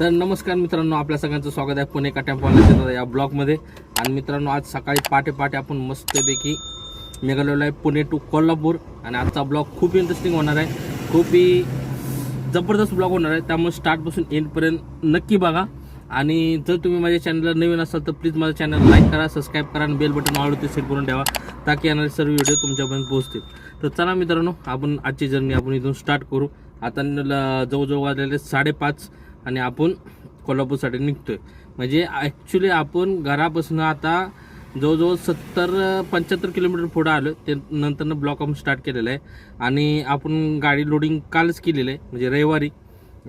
तर नमस्कार मित्रांनो आपल्या सगळ्यांचं स्वागत आहे पुणे का टेम्पॉला या ब्लॉगमध्ये आणि मित्रांनो आज सकाळी पहाटे पहाटे आपण मस्तपैकी निघालेलो आहे पुणे टू कोल्हापूर. आणि आजचा ब्लॉग खूप इंटरेस्टिंग होणार आहे. खूपही जबरदस्त ब्लॉग होणार आहे. त्यामुळे स्टार्टपासून एंडपर्यंत नक्की बघा. आणि जर तुम्ही माझ्या चॅनलला नवीन असाल तर प्लीज माझ्या चॅनल लाईक करा सबस्क्राईब करा आणि बेल बटन आवडते सेट करून ठेवा. ताकी येणारे सर्व व्हिडिओ तुमच्यापर्यंत पोहोचतील. तर चला मित्रांनो आपण आजची जर्नी आपण इथून स्टार्ट करू. आता जवळजवळ वाजलेले साडेपाच. आणि आपण कोल्हापूरसाठी निघतो आहे म्हणजे ॲक्च्युली आपण घरापासून आता जवळजवळ सत्तर पंच्याहत्तर किलोमीटर पुढं आलो ते नंतरनं ब्लॉक आपण स्टार्ट केलेलं आहे. आणि आपण गाडी लोडिंग कालच केलेलं आहे. म्हणजे रविवारी.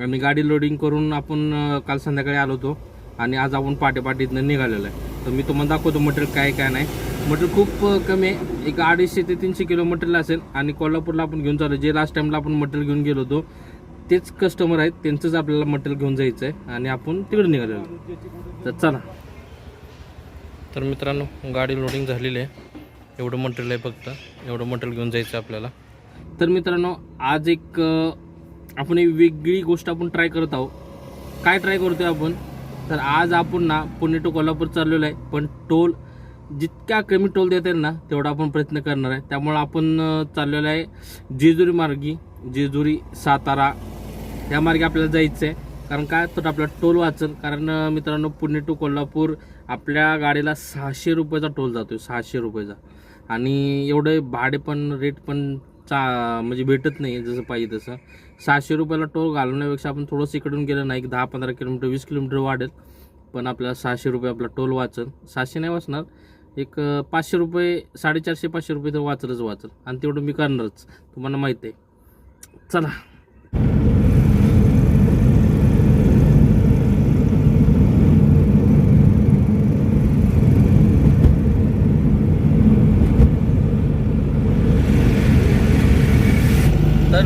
आणि गाडी लोडिंग करून आपण काल संध्याकाळी आलो होतो. आणि आज आपण पाठीपाठीतनं निघालेलं आहे. तर मी तुम्हाला दाखवतो मटेरियल काय काय नाही. मटेरियल खूप कमी आहे. एक अडीचशे ते तीनशे किलो मटेरियल असेल. आणि कोल्हापूरला आपण घेऊन चालू जे लास्ट टाईमला आपण मटेरियल घेऊन गेलो होतो तेच कस्टमर आहेत त्यांचंच आपल्याला मटेरियल घेऊन जायचं आहे आणि आपण तिकडे निघालेलो. तर चला. तर मित्रांनो गाडी लोडिंग झालेली आहे. एवढं मटेरियल आहे फक्त. एवढं मटेरियल घेऊन जायचं आहे आपल्याला. तर मित्रांनो आज एक आपण एक वेगळी गोष्ट आपण ट्राय करत आहोत. काय ट्राय करतोय आपण? तर आज आपण ना पुणे टू कोल्हापूर चाललेलो आहे. पण टोल जितक्या कमी टोल देता येईल ना तेवढा आपण प्रयत्न करणार आहे. त्यामुळं आपण चाललेलो आहे जेजुरी मार्गी. जेजुरी सातारा या मार्गे आपल्याला जायचं आहे कारण काय तर आपला टोल वाचल कारण मित्रांनो पुणे टू कोल्हापूर आपल्या गाडीला सहाशे रुपयाचा टोल जातो आहे सहाशे रुपयाचा. आणि एवढे भाडे पण रेट पण चा म्हणजे भेटत नाही जसं पाहिजे तसं. सहाशे रुपयाला टोल घालवण्यापेक्षा आपण थोडंसं इकडून गेलं ना एक दहा पंधरा किलोमीटर वीस किलोमीटर वाढेल. पण आपल्याला सहाशे रुपये आपला टोल वाचल सहाशे नाही वाचणार एक पाचशे रुपये साडेचारशे पाचशे रुपये तर वाचलंच वाचल. आणि तेवढं मी करणारच तुम्हाला माहीत आहे. चला.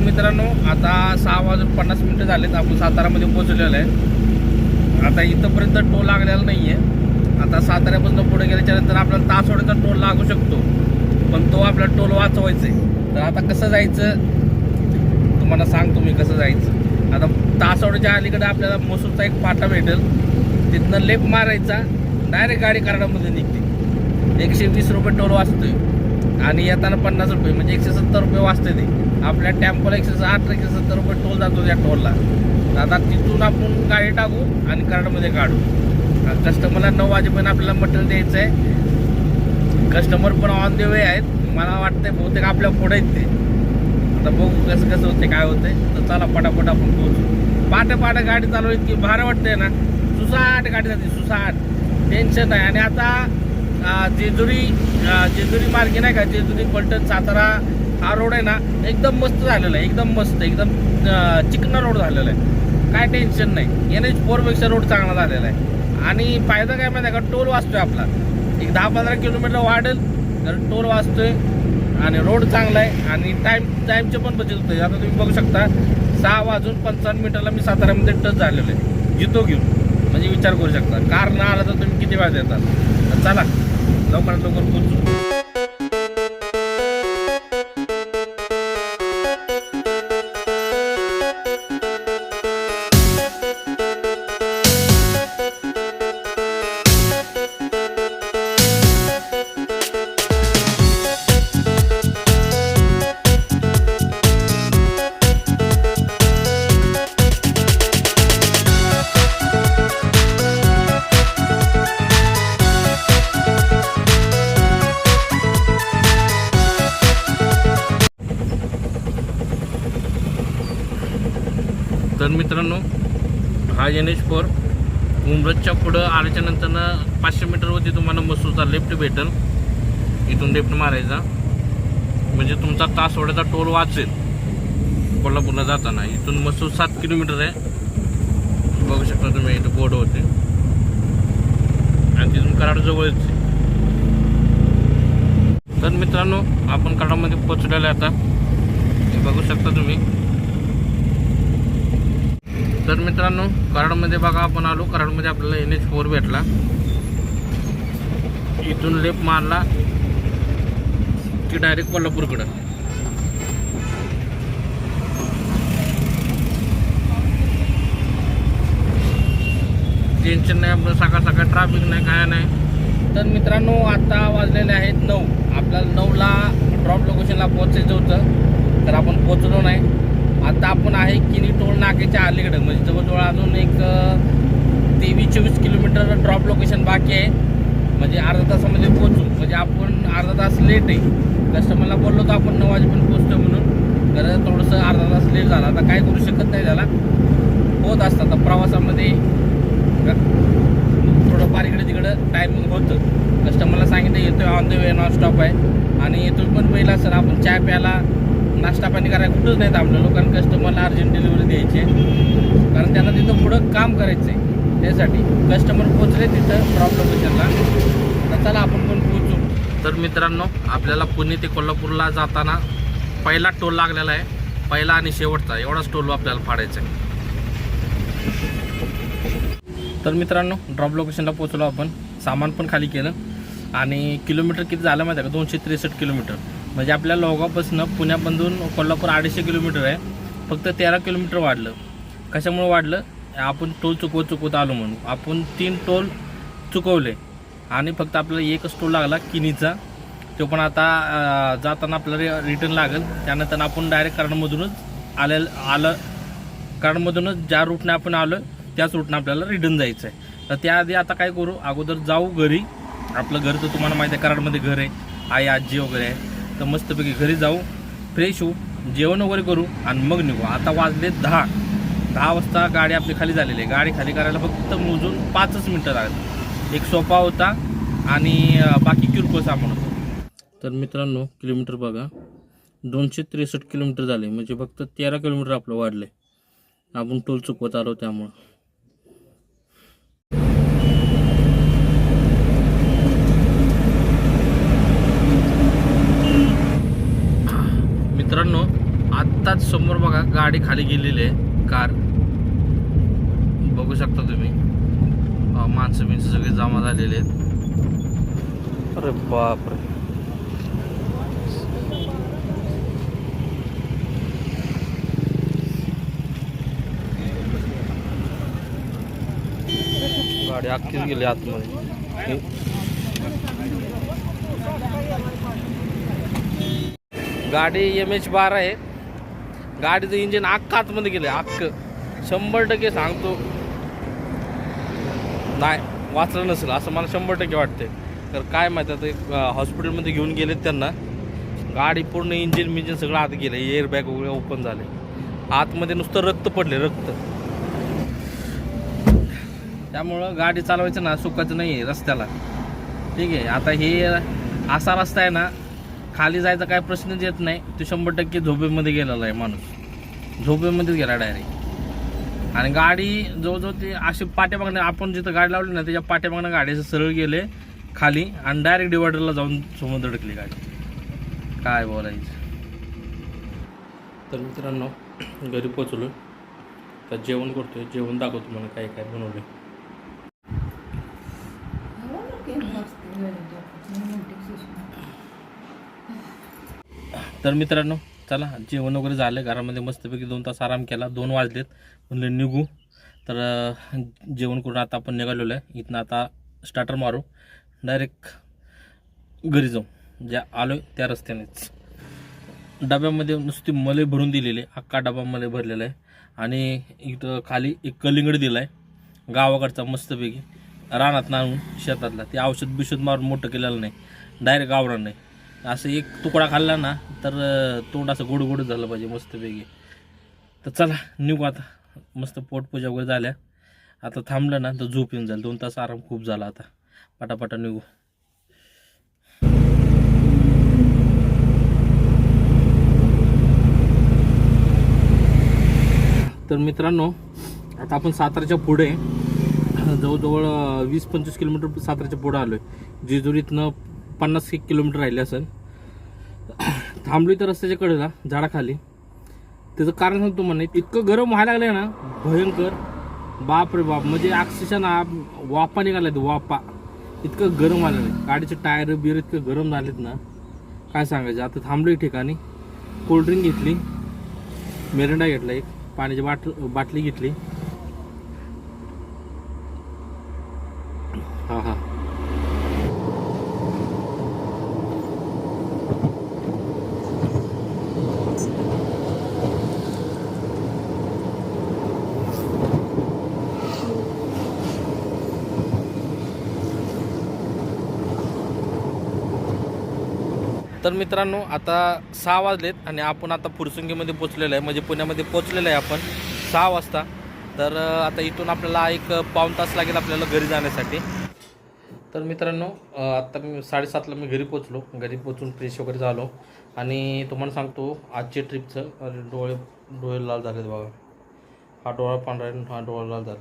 मित्रांनो आता सहा वाजून पन्नास मिनटं झालेत. आपण सातारामध्ये पोचलेलो आहे. आता इथंपर्यंत टोल लागलेला नाही आहे आता साताऱ्यापासून पुढे गेल्याच्यानंतर आपल्याला तासवाडीचा टोल लागू शकतो. पण तो आपला टोल वाचवायचा आहे. तर आता कसं जायचं? तुम्हाला सांगतो मी कसं जायचं. आता तासवाडीच्या अलीकडे आपल्याला मसूरचा एक फाटा भेटेल. तिथनं लेप मारायचा. डायरेक्ट गाडी कराडामध्ये निघते. एकशे वीस रुपये टोल वाचतोय. आणि येताना पन्नास रुपये म्हणजे एकशे सत्तर रुपये वाचते ते. आपल्या टेम्पो एकशे साठ एकशे सत्तर रुपये टोल जातो त्या टोलला. तर आता तिथून आपण गाडी टाकू आणि कराडमध्ये काढू. कस्टमरला नऊ वाजेपर्यंत आपल्याला मटेरियल द्यायचं आहे. कस्टमर पण ऑन द वे आहेत. मला वाटतंय बहुतेक आपल्या पुढे आहेत ते. आता बघू कसं कसं होते काय होते तर चला पटापट आपण पोहोचू. पाटे पाटे गाडी चालू इतकी भारी वाटते ना. सुसाट गाडी जाते सुसाट. टेन्शन नाही. आणि आता जेजुरी जेजुरी मार्गे नाही का? जेजुरी पलटण सातारा हा रोड आहे ना एकदम मस्त झालेला आहे एकदम मस्त एकदम अं, चिकना रोड झालेला आहे. काय टेन्शन नाही. एन एच फोरपेक्षा रोड चांगला झालेला आहे. आणि फायदा काय माहिती आहे का? टोल वाचतोय आपला. एक दहा पंधरा किलोमीटर वाढेल तर टोल वाचतोय आणि रोड चांगला आहे. आणि टाईम टाईमचे पण बचत होते आता तुम्ही बघू शकता सहा वाजून पंचावन्न मिनिटाला मी साताऱ्यामध्ये टच झालेलो आहे. जितो घेऊन. म्हणजे विचार करू शकता. कार न आला तर तुम्ही किती वेळा देतात चला लवकरात लवकर पोहोचू. एन एच फोर उमरजच्या पुढं आल्याच्या नंतरनं पाचशे मीटरवरती तुम्हाला मसूरचा लेफ्ट भेटेल. इथून लेफ्ट मारायचा. म्हणजे तुमचा तासवड्याचा टोल वाचेल. कोल्हापूरला जाताना. इथून मसूर सात किलोमीटर आहे. बघू शकता तुम्ही इथं बोर्ड होते. आणि तिथून कराड जवळच तर मित्रांनो आपण कराडमध्ये पोचलेलं आहे आता. हे बघू शकता तुम्ही. तर मित्रांनो कराडमध्ये बघा आपण आलो. कराडमध्ये आपल्याला एन एच फोर भेटला. इथून लेप मारला की डायरेक्ट कोल्हापूरकडं. टेन्शन नाही आपलं सकाळ सकाळ ट्रॅफिक नाही काय नाही. तर मित्रांनो आता वाजलेले आहेत नऊ. आपल्याला नऊला ड्रॉप लोकेशनला पोहोचायचं होतं. तर आपण पोचलो नाही. आता आपण आहे किनी टोल नाक्याच्या अलीकडे. म्हणजे जवळजवळ अजून एक तेवीस चोवीस किलोमीटर ड्रॉप लोकेशन बाकी आहे. म्हणजे अर्धा तासामध्ये म्हणजे पोहोचू. म्हणजे आपण अर्धा तास लेट आहे. कस्टमरला बोललो तर आपण नऊ वाजेपर्यंत पोहोचतो म्हणून. तर थोडंसं अर्धा तास लेट झाला. आता काय करू शकत नाही त्याला. होत असतं आता प्रवासामध्ये. थोडंफार इकडे तिकडं टायमिंग होतं. कस्टमरला सांगितलं येतोय on the way non stop आहे. आणि येतोय पण पहिला सर आपण चहा प्यायला नाश्ता पाणी करायला कुठंच नाही थांबलेलो कारण कस्टमरला अर्जंट डिलिव्हरी द्यायची आहे. कारण त्यांना तिथं पुढं काम करायचं आहे. त्यासाठी कस्टमर पोचले तिथं ड्रॉप लोकेशनला तर चला आपण पण पोचू तर मित्रांनो आपल्याला पुणे ते कोल्हापूरला जाताना पहिला टोल लागलेला आहे. पहिला आणि शेवटचा. एवढाच टोल आपल्याला फाडायचा आहे. तर मित्रांनो ड्रॉप लोकेशनला पोचलो आपण. सामान पण खाली केलं. आणि किलोमीटर किती झालं माहिती आहे का? दोनशे त्रेसष्ट किलोमीटर. म्हणजे आपल्या लोगापासून पुण्यामधून कोल्हापूर अडीचशे किलोमीटर आहे. फक्त तेरा किलोमीटर वाढलं. कशामुळे वाढलं? आपण टोल चुकवत चुकवत आलो म्हणून. आपण तीन टोल चुकवले. आणि फक्त आपल्याला एकच टोल लागला किनीचा. तो पण आता जाताना आपल्याला रिटर्न लागेल. त्यानंतर आपण डायरेक्ट कराडमधूनच आले आलं. कराडमधूनच ज्या रूटने आपण आलो त्याच रूटने आपल्याला रिटर्न जायचं आहे तर त्याआधी आता काय करू? अगोदर जाऊ घरी. आपलं घर तर तुम्हाला माहिती आहे कराडमध्ये घर आहे. आई आजी वगैरे आहे. तर मस्तपैकी घरी जाऊ फ्रेश होऊ जेवण वगैरे करू आणि मग निघू. आता वाजले दहा. दहा वाजता गाडी आपली खाली झालेली आहे. गाडी खाली करायला फक्त मोजून पाचच मिनटं लागली एक सोफा होता आणि बाकी किरकोळ सामान होतं. तर मित्रांनो किलोमीटर बघा. दोनशे त्रेसष्ट किलोमीटर झाले. म्हणजे फक्त तेरा किलोमीटर आपलं वाढलं आहे आपण टोल चुकवत आलो त्यामुळं मित्रांनो आत्ताच समोर बघा गाडी खाली गेलेली आहे कार. बघू शकता तुम्ही. माणसं बिणसं सगळे जमा झालेले आहेत. अरे बापरे. गाडी अख्खीच गेली आतमध्ये. गाडी एम एच बारा आहे. गाडीचं इंजिन अख्खं आतमध्ये गेलं अख्खं. शंभर टक्के सांगतो. नाही वाचलं नसेल असं मला शंभर टक्के वाटते तर काय माहिती आता हॉस्पिटलमध्ये घेऊन गेलेत त्यांना. गाडी पूर्ण इंजिन मिंजिन सगळं आत गेलं एअर बॅग वगैरे ओपन झाले. आतमध्ये नुसतं रक्त पडले रक्त. त्यामुळं गाडी चालवायचं ना सुखाचं नाही आहे रस्त्याला. ठीक आहे आता हे असा रस्ता आहे ना खाली जायचा काय प्रश्नच येत नाही. तो शंभर टक्के झोपेमध्ये गेलेला आहे माणूस. झोपेमध्येच गेला डायरेक्ट आणि गाडी जवळजवळ ते अशी पाठ्यामागणं आपण जिथं गाडी लावली ना त्याच्या पाठ्यामागणं गाडी असं सरळ गेले खाली आणि डायरेक्ट डिवायडरला जाऊन समोर धडकली गाडी. काय बोलायचं? तर मित्रांनो घरी पोचलो तर जेवण करतोय. जेवण दाखवतो मला काय काय बनवलं तर मित्रांनो चला जेवण वगैरे झालं घरामध्ये मस्तपैकी दोन तास आराम केला दोन वाजलेत म्हणले निघू. तर जेवण करून आता आपण निघालेलो आहे. इथनं आता स्टार्टर मारू. डायरेक्ट घरी जाऊ. ज्या आलो त्या रस्त्यानेच. डब्यामध्ये नुसती मले भरून दिलेली आहे. अख्खा डबा मले भरलेला आहे. आणि इथं खाली एक कलिंगड दिला आहे गावाकडचा मस्तपैकी रानात आणून शेतातला. ते औषध बिषध मारून मोठं केलेलं नाही. डायरेक्ट गावरान नाही. असं एक तुकडा खाल्ला ना तर तोंड असं गोड गोड झालं पाहिजे मस्तपैकी. तर चला निघू आता. मस्त पोटपूजा वगैरे झाल्या. आता थांबलं ना तर झोप येऊन जाईल. दोन तास आराम खूप झाला आता. पटापटा निघू. तर मित्रांनो आता आपण साताराच्या पुढे जवळजवळ वीस पंचवीस किलोमीटर साताराच्या पुढे आलो आहे जेजुरीतनं पन्नास एक किलोमीटर राहिले असेल. थांबली तर रस्त्याच्या कडेला झाडाखाली. त्याचं कारण सांगतो म्हणे इतकं गरम व्हायला लागलंय ना भयंकर. बाप रे बाप म्हणजे अक्षरशः ना वापा निघालाय वापा इतकं गरम व्हायला लागलं गाडीचे टायर बिर इतकं गरम झालेत ना. काय सांगायचं आता थांबलो एक ठिकाणी कोल्ड्रिंक घेतली. मिरिंडा घेतला एक. पाण्याची बाट बाटली घेतली. तर मित्रांनो आता सहा वाजलेत आणि आपण आता फुरसुंगीमध्ये पोचलेलो आहे. म्हणजे पुण्यामध्ये पोचलेलो आहे आपण. सहा वाजता. तर आता इथून आपल्याला एक पाऊण तास लागेल आपल्याला घरी जाण्यासाठी. तर मित्रांनो आत्ता मी साडेसातला मी घरी पोचलो. घरी पोचून फ्रेश वगैरे झालो. आणि तुम्हाला सांगतो आजच्या ट्रिपचं डोळे डोळे लाल झालेत बघा. हा डोळा पांढरा हा डोळा लाल झाला.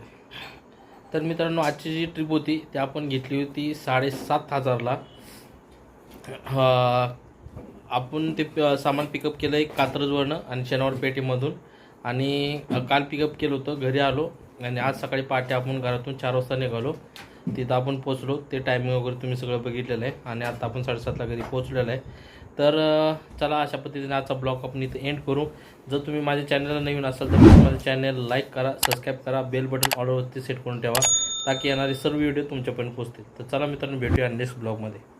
तर मित्रांनो आजची जी ट्रिप होती ती आपण घेतली होती साडेसात हजारला. आपण ते प- सामान पिकअप केलं आहे कात्रजवरनं आणि शनिवार पेठेमधून. आणि काल पिकअप केलं होतं घरी आलो. आणि आज सकाळी पहाटे आपण घरातून चार वाजता निघालो. तिथं आपण पोचलो ते टायमिंग वगैरे तुम्ही सगळं बघितलेलं आहे. आणि आता आपण साडेसातला घरी पोचलेलं आहे. तर चला अशा पद्धतीने आजचा ब्लॉग आपण इथं एंड करू. जर तुम्ही माझ्या चॅनलला नवीन असाल तर माझ्या चॅनल लाईक करा सबस्क्राईब करा बेल बटन ऑर्डरवरती सेट करून ठेवा ताकी येणारे सर्व व्हिडिओ तुमच्यापर्यंत पोचतील तर चला मित्रांनो भेटूया नेक्स्ट ब्लॉगमध्ये